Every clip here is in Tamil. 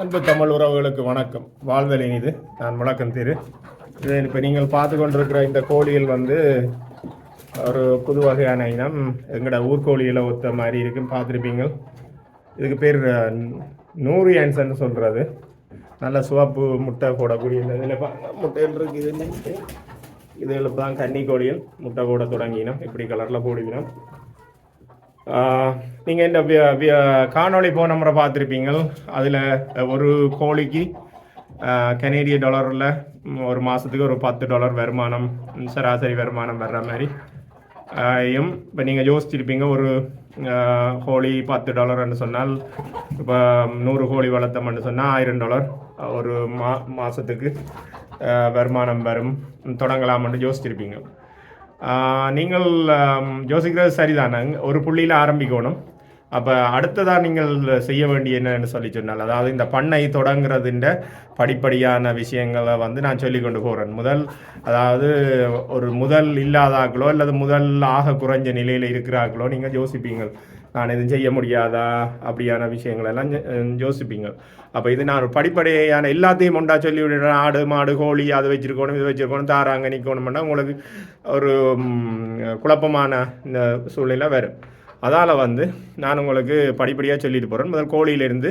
அன்பு தமிழ் உறவுகளுக்கு வணக்கம். வாழ்தல் இனிது. நான் முழக்கம் திரு. இது இப்போ நீங்கள் பார்த்து கொண்டிருக்கிற இந்த கோழிகள் வந்து ஒரு புது வகையான இனம். எங்களோட ஊர்கோழியில் ஒத்த மாதிரி இருக்குன்னு பார்த்துருப்பீங்க இதுக்கு பேர் நூறு ஆன்சன்னு சொல்கிறது நல்ல சிவப்பு முட்டை போடக்கூடிய இதில் முட்டையில் இருக்குது இதில் தான் கன்னி கோழிகள் முட்டை போட தொடங்கினோம். இப்படி கலரில் போடுவினோம் நீங்கள் இந்த காணொளி போன முறை பார்த்துருப்பீங்க அதில் ஒரு கோழிக்கு கனேடிய டாலரில் ஒரு மாதத்துக்கு ஒரு பத்து டாலர் வருமானம் சராசரி வருமானம் வர்ற மாதிரி. ஆயும் இப்போ நீங்கள் யோசிச்சிருப்பீங்க ஒரு கோழி பத்து டாலர்னு சொன்னால் இப்போ நூறு கோழி வளர்த்தோம்னு சொன்னால் ஆயிரம் டாலர் ஒரு மா மாதத்துக்கு வருமானம் வரும். தொடங்கலாம்னு யோசிச்சிருப்பீங்க. நீங்கள் யோசிக்கிறது சரிதான்? ஒரு புள்ளியில் ஆரம்பிக்கணும். அப்போ அடுத்ததாக நீங்கள் செய்ய வேண்டிய என்னன்னு சொல்லி சொன்னால் அதாவது இந்த பண்ணை தொடங்குறதுன்ற படிப்படியான விஷயங்களை வந்து நான் சொல்லி கொண்டு போகிறேன் முதல் அதாவது ஒரு முதல் இல்லாதாக்களோ அல்லது முதல் ஆக குறைஞ்ச நிலையில் இருக்கிறார்களோ நீங்கள் யோசிப்பீங்கள். நான் எதுவும் செய்ய முடியாதா? அப்படியான விஷயங்களெல்லாம் யோசிப்பீங்க. அப்போ இது நான் ஒரு படிப்படியான எல்லாத்தையும் உண்டா சொல்லி விடுறேன் ஆடு மாடு கோழி அதை வச்சுருக்கணும் இது வச்சுருக்கணும் தாராங்க நிற்கணும்னா உங்களுக்கு ஒரு குழப்பமான இந்த சூழ்நிலை வரும். அதால் வந்து நான் உங்களுக்கு படிப்படியாக சொல்லிட்டு போகிறேன் முதல் கோழியிலேருந்து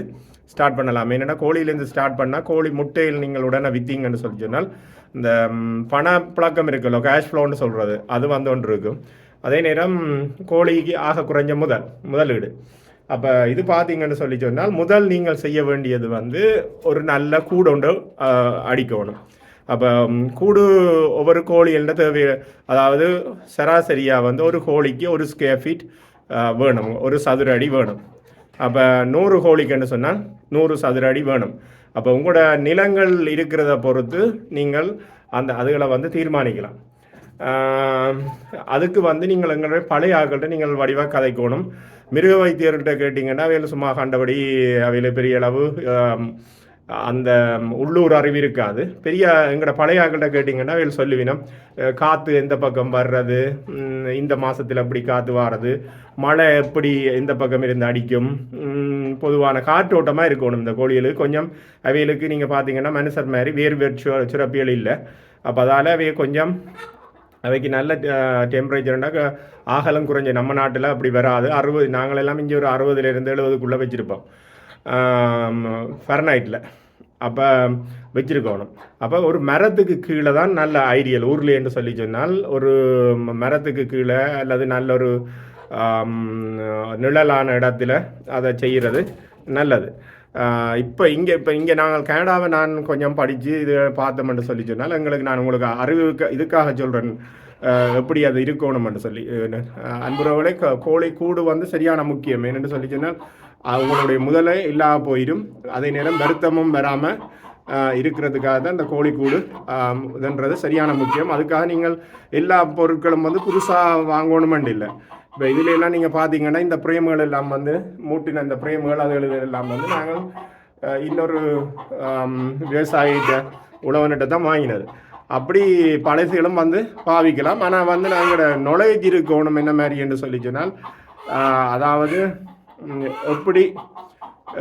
ஸ்டார்ட் பண்ணலாம். என்னென்னா கோழியிலேருந்து ஸ்டார்ட் பண்ணால் கோழி முட்டையில் நீங்கள் உடனே விற்றீங்கன்னு சொல்லி சொன்னால் இந்த ம், பணப்புழக்கம் இருக்குல்ல கேஷ் ஃப்ளோன்னு சொல்கிறது அது வந்து ஒன்று இருக்கும். அதே நேரம் கோழிக்கு ஆக குறைஞ்ச முதல் முதலீடு. அப்போ இது பார்த்தீங்கன்னு சொல்லி சொன்னால் முதல் நீங்கள் செய்ய வேண்டியது வந்து ஒரு நல்ல கூடு ஆஹ், அடிக்கணும். அப்போ கூடு ஒவ்வொரு கோழிகள்ட தேவை அதாவது சராசரியாக வந்து ஒரு கோழிக்கு ஒரு ஸ்கொயர் ஃபீட் வேணும். ஒரு சதுர அடி வேணும். அப்போ நூறு கோழிக்குன்னு சொன்னால் நூறு சதுர அடி வேணும். அப்போ உங்களோட நிலங்கள் இருக்கிறத பொறுத்து நீங்கள் அந்த அதுகளை வந்து தீர்மானிக்கலாம். அதுக்கு வந்து நீங்கள் எங்களுடைய பழைய ஆட்கள்கிட்ட நீங்கள் வடிவாக கதைக்கணும். மிருக வைத்தியர்கிட்ட கேட்டிங்கன்னா அவையில் சும்மா கண்டபடி அவையில் பெரிய அளவு அந்த உள்ளூர் அறிவு இருக்காது. பெரிய எங்களோட பழைய ஆட்கள்கிட்ட கேட்டிங்கன்னா அவையில் சொல்லுவினோம் காற்று எந்த பக்கம் வர்றது இந்த மாதத்தில் எப்படி காற்று வாரது மழை எப்படி எந்த பக்கம் இருந்து அடிக்கும் பொதுவான காற்றோட்டமாக இருக்கணும் இந்த கோழிகளுக்கு கொஞ்சம் அவைகளுக்கு நீங்கள் பார்த்தீங்கன்னா மனுஷர் மாதிரி வேறு வேறு சுரப்பியல் இல்லை. அப்போ அதால் அவைய கொஞ்சம் அவைக்கு நல்ல டெம்பரேச்சர்னா ஆகலம் குறைஞ்ச நம்ம நாட்டில் அப்படி வராது. அறுபது நாங்களெல்லாம் இங்கே ஒரு அறுபதுலேருந்து எழுபதுக்குள்ளே வச்சுருப்போம். ஃபெர்னைட்டில் அப்போ வச்சிருக்கணும். அப்போ ஒரு மரத்துக்கு கீழே தான் நல்ல ஐடியல் ஊரில் என்று சொல்லி சொன்னால் ஒரு மரத்துக்கு கீழே அல்லது நல்ல ஒரு நிழலான இடத்துல அதை செய்கிறது நல்லது. இப்போ இங்கே இப்போ இங்கே நாங்கள் கனடாவை நான் கொஞ்சம் படித்து இது பார்த்தோம்னு சொல்லி சொன்னால் எங்களுக்கு நான் உங்களுக்கு அறிவுக்கு இதுக்காக சொல்கிறேன் எப்படி அது இருக்கணும்னு சொல்லி அஹ் கோழி கூடு வந்து சரியான முக்கியம். என்னென்னு சொல்லி சொன்னால் அவங்களுடைய முதலே இல்லாமல் போயிடும். அதே நேரம் வருத்தமும் வராமல் இருக்கிறதுக்காக தான் இந்த கோழிக்கூடு ஆம், இதுன்றது சரியான முக்கியம். அதுக்காக நீங்கள் எல்லா பொருட்களும் வந்து புதுசாக வாங்கணுமெண்டு இல்லை. இப்போ இதுல எல்லாம் நீங்கள் பார்த்தீங்கன்னா இந்த பிரேம்கள் எல்லாம் வந்து மூட்டின இந்த பிரேம்கள் அதுகள் எல்லாம் வந்து நாங்கள் இன்னொரு விவசாயிகிட்ட உழவன்கிட்ட தான் வாங்கினது. அப்படி பழசுகளும் வந்து பாவிக்கலாம். ஆனால் வந்து நாங்கள் நுழைஞ்சு இருக்கணும் என்ன மாதிரி என்று சொல்லி சொன்னால் அதாவது எப்படி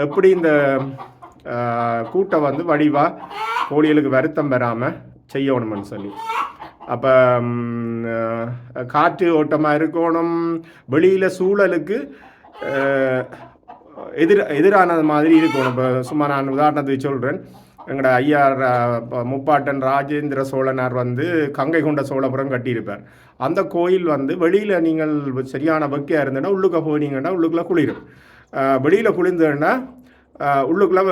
எப்படி இந்த கூட்டை வந்து வடிவாக கோழிகளுக்கு வருத்தம் பெறாமல் செய்யணும்னு சொல்லி. அப்போ காற்று ஓட்டமாக இருக்கணும். வெளியில் சூழலுக்கு எதிர் எதிரானது மாதிரி இருக்கணும். இப்போ சும்மா நான் உதாரணத்துக்கு சொல்கிறேன் எங்களோட ஐயா முப்பாட்டன் ராஜேந்திர சோழனார் வந்து கங்கை கொண்ட சோழபுரம் கட்டியிருப்பார். அந்த கோயில் வந்து வெளியில் நீங்கள் சரியான பக்கியாக இருந்ததுன்னா உள்ளுக்க போனீங்கன்னா உள்ளுக்குள்ளே குளிரும். வெளியில் குளிர்ந்ததுன்னா உள்ளுக்குள்ளே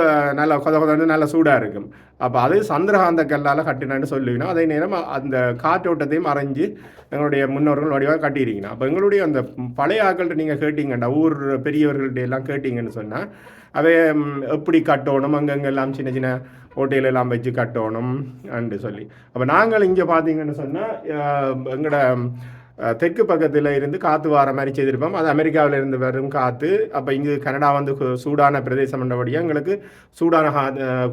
நல்லா கொத கொதன்னு நல்லா சூடாக இருக்கும். அப்போ அது சந்திரகாந்த கல்லால் கட்டினேன்னு சொல்லுவீங்கன்னா அதே நேரம் அந்த காற்றோட்டத்தையும் அரைஞ்சு எங்களுடைய முன்னோர்கள் வடிவாக கட்டியிருக்கணும் அப்போ எங்களுடைய அந்த பழைய ஆக்கள்கிட்ட நீங்கள் கேட்டீங்கண்டா ஊர் பெரியவர்கள்ட்ட எல்லாம் கேட்டிங்கன்னு சொன்னால் அவை எப்படி கட்டணும் அங்கங்கெல்லாம் சின்ன சின்ன ஓட்டையில எல்லாம் வச்சு கட்டணும் அண்டு சொல்லி. அப்போ நாங்கள் இங்கே பார்த்தீங்கன்னு சொன்னால் எங்களோட தெற்கு பக்கத்தில் இருந்து காற்று வார மாதிரி செய்திருப்போம். அது அமெரிக்காவில் இருந்து வரும் காற்று அப்போ இங்கு கனடா வந்து சூடான பிரதேசம் என்றபடியாக எங்களுக்கு சூடான கா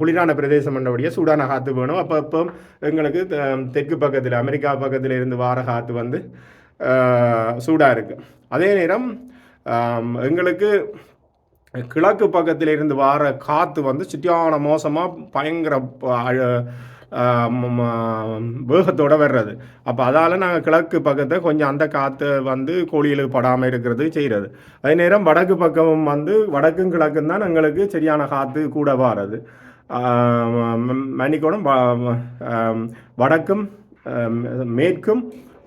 குளிரான பிரதேசம் என்றபடியாக சூடான காற்று வேணும். அப்போ இப்போ எங்களுக்கு த- தெற்கு பக்கத்தில் அமெரிக்கா பக்கத்தில் இருந்து வார காற்று வந்து சூடாக இருக்குது அதே நேரம் எங்களுக்கு கிழக்கு பக்கத்தில் இருந்து வார காற்று வந்து சுற்றியான மோசமாக பயங்கர ப- அழ- வேகத்தோடு வர்றது. அப்போ அதால் நாங்கள் கிழக்கு பக்கத்தை கொஞ்சம் அந்த காற்று வந்து கோழிகளுக்கு படாமல் இருக்கிறது செய்கிறது அதே நேரம் வடக்கு பக்கமும் வந்து வடக்கும் கிழக்கும் தான் எங்களுக்கு சரியான காற்று கூட வாரது. மணிக்கோடம் வடக்கும் மேற்கும்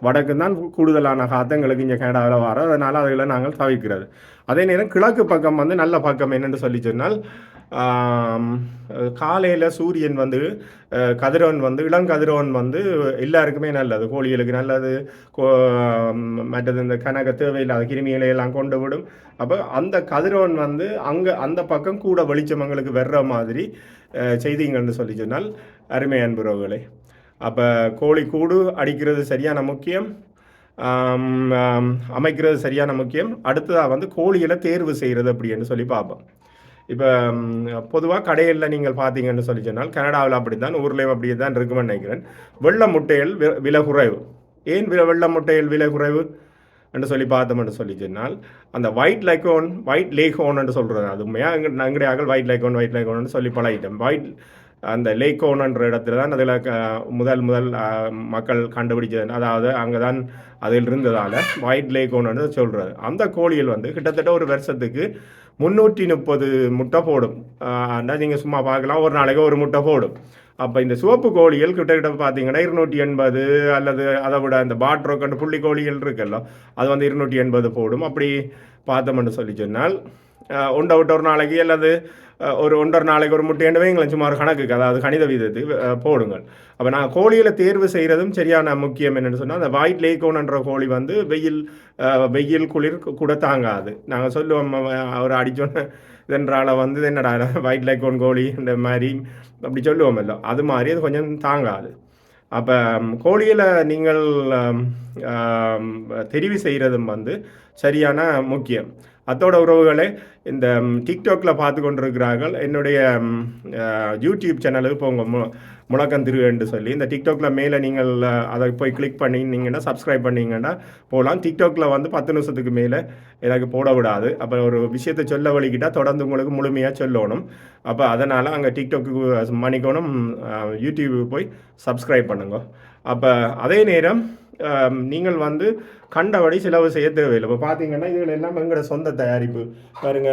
வடக்கு தான் கூடுதலான காற்று எங்களுக்கு இங்கே கனடாவில் வர அதனால் அதில் நாங்கள் தவிக்கிறது அதே நேரம் கிழக்கு பக்கம் வந்து நல்ல பக்கம் என்னென்னு சொல்லி சொன்னால் காலையில் சூரியன் வந்து கதிரவன் வந்து இளங்கதிரவன் வந்து எல்லாருக்குமே நல்லது. கோழிகளுக்கு நல்லது கோ- மற்றது இந்த கனக தேவையில்லாத கிருமிகளை எல்லாம் கொண்டு விடும். அப்போ அந்த கதிரவன் வந்து அங்கே அந்த பக்கம் கூட வெளிச்சம் எங்களுக்கு வர்ற மாதிரி செய்திங்கள்னு சொல்லி சொன்னால் அருமை அன்புறவுகளே. அப்போ கோழி கூடு அடிக்கிறது சரியான முக்கியம். அமைக்கிறது சரியான முக்கியம். அடுத்ததாக வந்து கோழிகளை தேர்வு செய்கிறது அப்படின்னு சொல்லி பார்ப்போம். இப்போ பொதுவாக கடைகளில் நீங்கள் பார்த்தீங்கன்னு சொல்லி சொன்னால் கனடாவில் அப்படி தான் ஊர்லேயும் அப்படி தான் இருக்குமென்னு நினைக்கிறேன். வெள்ள முட்டைகள் விலை குறைவு. ஏன் வில வெள்ளை முட்டைகள் விலை குறைவு? என்று சொல்லி பார்த்தோம்னு சொல்லி சொன்னால் அந்த ஒயிட் லைக்கோன் ஒயிட் லேக்கோன் என்று சொல்கிறது அது உண்மையாக எங்க நங்கடையாக ஒயிட் லைக்கோன் ஒயிட் லைக்கோன்னு சொல்லி பழகிட்டோம். ஒயிட் அந்த லேக்கோன்ன்ற இடத்துல தான் அதில் முதல் முதல் மக்கள் கண்டுபிடிச்சது. அதாவது அங்கே தான் அதில் இருந்ததால் ஒயிட் லேக்கோன்னு சொல்கிறது அந்த கோழிகள் வந்து கிட்டத்தட்ட ஒரு வருஷத்துக்கு முந்நூற்றி முப்பது முட்டை போடும். நீங்கள் சும்மா பார்க்கலாம். ஒரு நாளைக்கு ஒரு முட்டை போடும். அப்போ இந்த சிவப்பு கோழிகள் கிட்டத்தட்ட பார்த்தீங்கன்னா இருநூற்றி எண்பது அல்லது அதை விட இந்த பாட்ரோக்கண்டு புள்ளி கோழிகள் இருக்குல்ல அது வந்து இருநூற்றி எண்பது போடும். அப்படி பார்த்தோம்னு சொல்லி சொன்னால் உண்டை விட்டு ஒரு நாளைக்கு அல்லது ஒரு ஒன்றரை நாளைக்கு ஒரு முட்டைன்னு வைங்களேன் சும்மா ஒரு கணக்குக்கு அதாவது கணித விதத்து போடுங்கள் அப்போ நான் கோழியில் தேர்வு செய்கிறதும் சரியான முக்கியம் என்னென்னு சொன்னால் அந்த ஒயிட் லேக்கோன்ன்ற கோழி வந்து வெயில் வெயில் குளிர் கூட தாங்காது நாங்கள் சொல்லுவோம் அவர் அடிச்சோன்னு இதென்றால வந்து என்னடா ஒயிட் லைக்கோன் கோழி இந்த மாதிரி அப்படி சொல்லுவோமല്ലോ அது மாதிரி அது கொஞ்சம் தாங்காது அப்போ கோழியில் நீங்கள் தெரிவு செய்கிறதும் வந்து சரியான முக்கியம் அத்தோட உறவுகளை இந்த டிக்டாக்ல பார்த்து கொண்டிருக்கிறார்கள். என்னுடைய யூடியூப் சேனலுக்கு உங்கள் மு முழக்கம் திரு என்று சொல்லி இந்த டிக்டாக்ல மேலே நீங்கள் அதை போய் கிளிக் பண்ணிங்கன்னா சப்ஸ்கிரைப் பண்ணிங்கன்னா போகலாம். டிக்டாக்ல வந்து பத்து நிமிஷத்துக்கு மேலே எனக்கு போட விடாது. அப்போ ஒரு விஷயத்தை சொல்ல வழிக்கிட்டால் தொடர்ந்து உங்களுக்கு முழுமையாக சொல்லணும். அப்போ அதனால் அங்கே டிக்டாக்கு மணிக்கணும் யூடியூபுக்கு போய் சப்ஸ்கிரைப் பண்ணுங்க. அப்போ அதே நேரம் நீங்கள் வந்து கண்டபடி செலவு செய்ய தேவையில்லை. இப்போ பார்த்தீங்கன்னா இதுகள் எல்லாம் எங்களோட சொந்த தயாரிப்பு. பாருங்க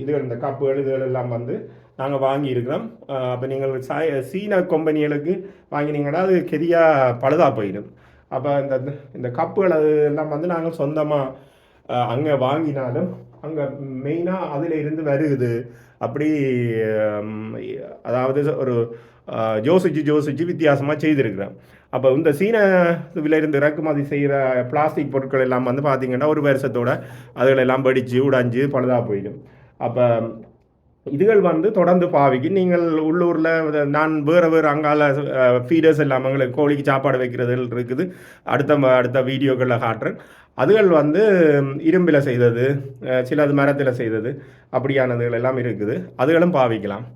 இதுகள் இந்த கப்புகள் இதுகள் எல்லாம் வந்து நாங்கள் வாங்கியிருக்கிறோம். அப்போ நீங்கள் சாய சீன கம்பெனிகளுக்கு வாங்கினீங்கன்னா அது கெதியாக பழுதாக போயிடும். அப்போ இந்த இந்த கப்புகள் அது எல்லாம் வந்து நாங்கள் சொந்தமாக அங்கே வாங்கினாலும் அங்கே மெயினாக அதில் இருந்து வருகுது. அப்படி அதாவது ஒரு யோசிச்சு யோசித்து வித்தியாசமாக செய்திருக்கிறேன். அப்போ இந்த சீன இருந்து இறக்குமதி செய்கிற பிளாஸ்டிக் பொருட்கள் எல்லாம் வந்து பார்த்தீங்கன்னா ஒரு வருஷத்தோட அதுகளெல்லாம் வெடிச்சு உடைஞ்சு பழுதாக போயிடும். அப்போ இதுகள் வந்து தொடர்ந்து பாவிக்கு. நீங்கள் உள்ளூரில் நான் வேறு வேறு அங்கால ஃபீடர்ஸ் எல்லாம் எங்களுக்கு கோழிக்கு சாப்பாடு வைக்கிறது இருக்குது. அடுத்த அடுத்த வீடியோக்களில் காட்டுறேன். அதுகள் வந்து இரும்பில் செய்தது சிலது மரத்தில் செய்தது அப்படியானதுகள் எல்லாம் இருக்குது. அதுகளும் பாவிக்கலாம்.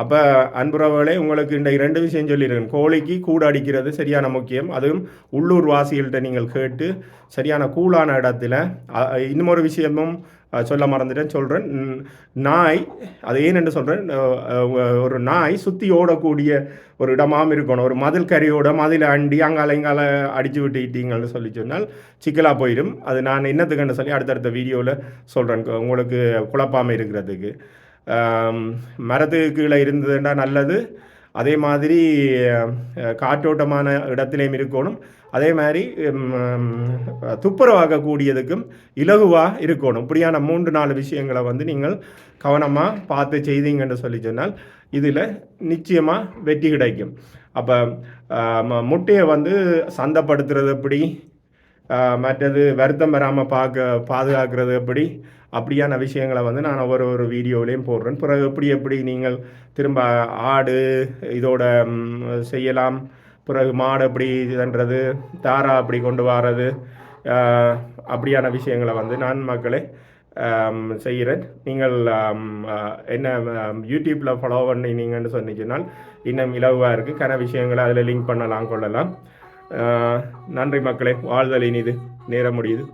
அப்போ அன்புறவுகளே உங்களுக்கு இந்த ரெண்டு விஷயம் சொல்லியிருக்கேன். கோழிக்கு கூடு அடிக்கிறது சரியான முக்கியம். அதுவும் உள்ளூர் வாசிகள்கிட்ட நீங்கள் கேட்டு சரியான கூலான இடத்துல இன்னமொரு விஷயமும் சொல்ல மறந்துட்டேன் சொல்கிறேன் நாய் அது ஏனென்று சொல்கிறேன் ஒரு நாய் சுற்றி ஓடக்கூடிய ஒரு இடமாகவும் இருக்கணும். ஒரு மதில் கறியோட மதில் அண்டி அங்கால இங்கால அடித்து விட்டுக்கிட்டீங்கன்னு சொல்லி சொன்னால் சிக்கலாக போயிடும். அது நான் என்னத்துக்குன்னு சொல்லி அடுத்தடுத்த வீடியோவில் சொல்கிறேன் உங்களுக்கு குழப்பாமல் இருக்கிறதுக்கு. மரத்துக்கு கீழே இருந்ததுன்னா நல்லது. அதே மாதிரி காற்றோட்டமான இடத்திலையும் இருக்கணும். அதே மாதிரி ம், துப்புரவாக்கக்கூடியதுக்கும் இலகுவாக இருக்கணும். இப்படியான மூன்று நாலு விஷயங்களை வந்து நீங்கள் கவனமாக பார்த்து செய்தீங்கன்னு சொல்லி சொன்னால் இதில் நிச்சயமாக வெற்றி கிடைக்கும். அப்போ முட்டையை வந்து சந்தைப்படுத்துறது எப்படி? மற்றது வருத்தம் வராமல் பார்க்க பாதுகாக்கிறது எப்படி? அப்படியான விஷயங்களை வந்து நான் ஒவ்வொரு ஒரு வீடியோவிலையும் போடுறேன். பிறகு எப்படி எப்படி நீங்கள் திரும்ப ஆடு இதோட செய்யலாம்? பிறகு மாடு எப்படி இதுன்றது தாரா அப்படி கொண்டு வர்றது அப்படியான விஷயங்களை வந்து நான் மக்களை செய்கிறேன். நீங்கள் என்ன யூடியூப்பில் ஃபாலோ பண்ணினீங்கன்னு சொன்னீங்கன்னால் இன்னும் இலவாக இருக்குது கன விஷயங்களை அதில் லிங்க் பண்ணலாம் கொள்ளலாம். நன்றி மக்களே வாழ்தல் இனிது நேர முடியுது.